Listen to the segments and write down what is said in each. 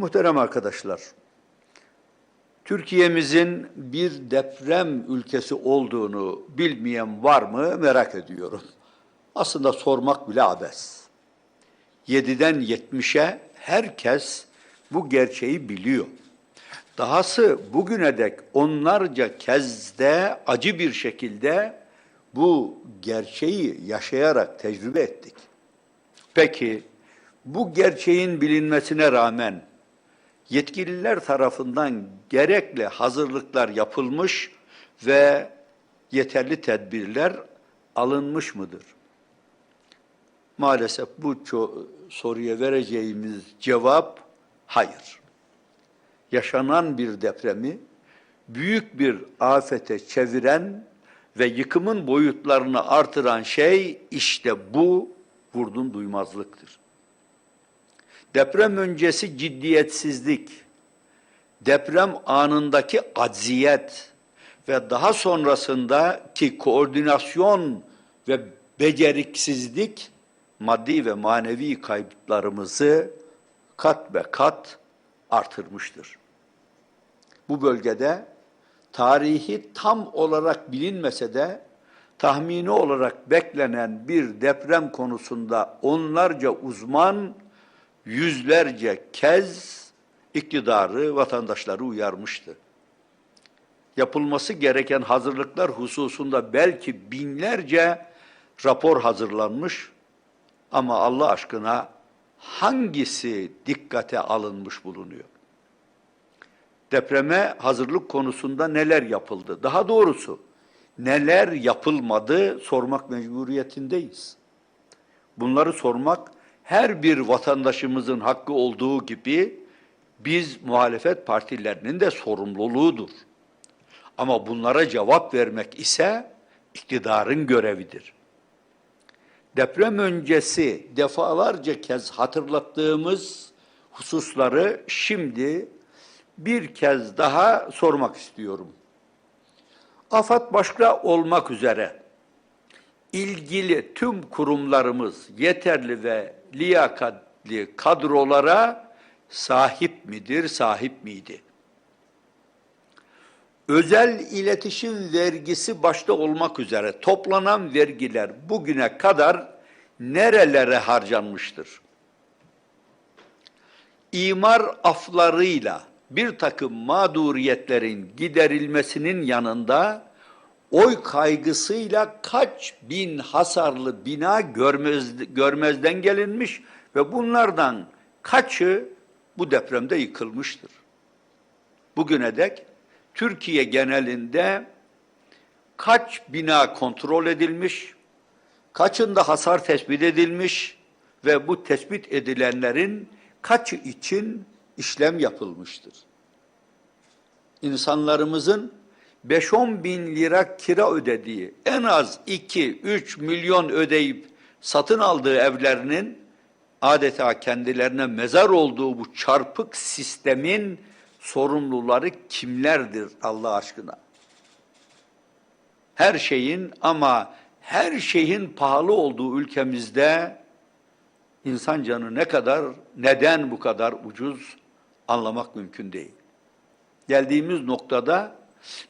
Muhterem arkadaşlar, Türkiye'mizin bir deprem ülkesi olduğunu bilmeyen var mı merak ediyorum. Aslında sormak bile abes. 7'den 70'e herkes bu gerçeği biliyor. Dahası bugüne dek onlarca kez de acı bir şekilde bu gerçeği yaşayarak tecrübe ettik. Peki bu gerçeğin bilinmesine rağmen yetkililer tarafından gerekli hazırlıklar yapılmış ve yeterli tedbirler alınmış mıdır? Maalesef bu soruya vereceğimiz cevap hayır. Yaşanan bir depremi büyük bir afete çeviren ve yıkımın boyutlarını artıran şey işte bu vurdum duymazlıktır. Deprem öncesi ciddiyetsizlik, deprem anındaki acziyet ve daha sonrasındaki koordinasyon ve beceriksizlik maddi ve manevi kayıplarımızı kat ve kat artırmıştır. Bu bölgede tarihi tam olarak bilinmese de tahmini olarak beklenen bir deprem konusunda onlarca uzman yüzlerce kez iktidarı, vatandaşları uyarmıştı. Yapılması gereken hazırlıklar hususunda belki binlerce rapor hazırlanmış ama Allah aşkına hangisi dikkate alınmış bulunuyor? Depreme hazırlık konusunda neler yapıldı? Daha doğrusu neler yapılmadı sormak mecburiyetindeyiz. Bunları sormak her bir vatandaşımızın hakkı olduğu gibi biz muhalefet partilerinin de sorumluluğudur. Ama bunlara cevap vermek ise iktidarın görevidir. Deprem öncesi defalarca kez hatırlattığımız hususları şimdi bir kez daha sormak istiyorum. AFAD başta olmak üzere ilgili tüm kurumlarımız yeterli ve liyakatli kadrolara sahip midir, sahip miydi? Özel iletişim vergisi başta olmak üzere toplanan vergiler bugüne kadar nerelere harcanmıştır? İmar aflarıyla bir takım mağduriyetlerin giderilmesinin yanında oy kaygısıyla kaç bin hasarlı bina görmez, görmezden gelinmiş ve bunlardan kaçı bu depremde yıkılmıştır. Bugüne dek Türkiye genelinde kaç bina kontrol edilmiş, kaçında hasar tespit edilmiş ve bu tespit edilenlerin kaçı için işlem yapılmıştır. İnsanlarımızın 5-10 bin lira kira ödediği, en az 2-3 milyon ödeyip satın aldığı evlerinin adeta kendilerine mezar olduğu bu çarpık sistemin sorumluları kimlerdir Allah aşkına? Her şeyin ama her şeyin pahalı olduğu ülkemizde insan canı ne kadar, neden bu kadar ucuz anlamak mümkün değil. Geldiğimiz noktada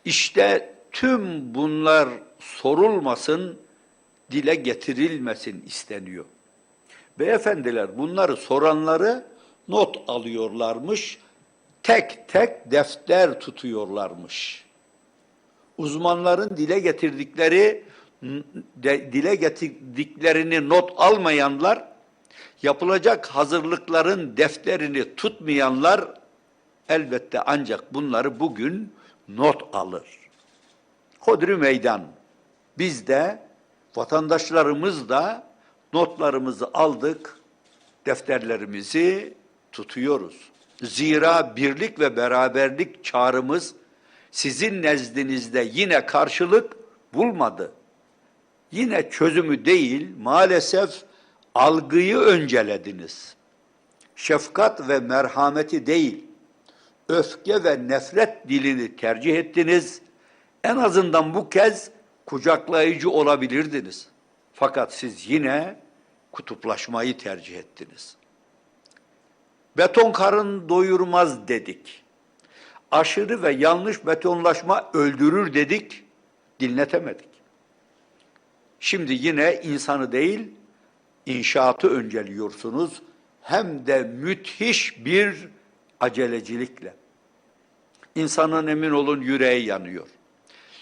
işte tüm bunlar sorulmasın, dile getirilmesin isteniyor. Beyefendiler bunları soranları not alıyorlarmış, tek tek defter tutuyorlarmış. Uzmanların dile getirdikleri, de, dile getirdiklerini not almayanlar, yapılacak hazırlıkların defterini tutmayanlar elbette ancak bunları bugün not alır. Hodri meydan. Biz de vatandaşlarımız da notlarımızı aldık, defterlerimizi tutuyoruz. Zira birlik ve beraberlik çağrımız sizin nezdinizde yine karşılık bulmadı. Yine çözümü değil, maalesef algıyı öncelediniz. Şefkat ve merhameti değil, öfke ve nefret dilini tercih ettiniz. En azından bu kez kucaklayıcı olabilirdiniz. Fakat siz yine kutuplaşmayı tercih ettiniz. Beton karın doyurmaz dedik. Aşırı ve yanlış betonlaşma öldürür dedik, dinletemedik. Şimdi yine insanı değil, inşaatı önceliyorsunuz. Hem de müthiş bir acelecilikle. İnsanın emin olun yüreği yanıyor.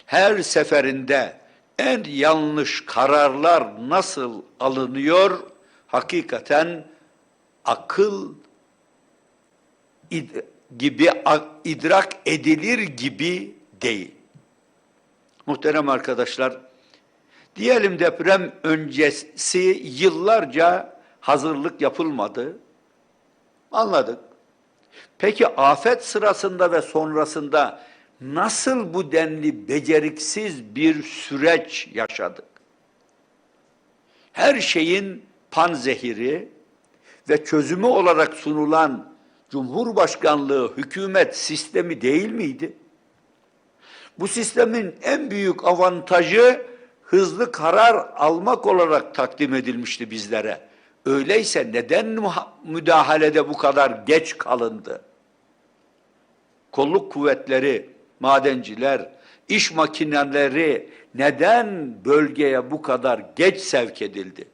Her seferinde en yanlış kararlar nasıl alınıyor? Hakikaten akıl gibi idrak edilir gibi değil. Muhterem arkadaşlar, diyelim deprem öncesi yıllarca hazırlık yapılmadı. Anladık. Peki afet sırasında ve sonrasında nasıl bu denli beceriksiz bir süreç yaşadık? Her şeyin panzehiri ve çözümü olarak sunulan Cumhurbaşkanlığı hükümet sistemi değil miydi? Bu sistemin en büyük avantajı hızlı karar almak olarak takdim edilmişti bizlere. Öyleyse neden müdahalede bu kadar geç kalındı? Kolluk kuvvetleri, madenciler, iş makineleri neden bölgeye bu kadar geç sevk edildi?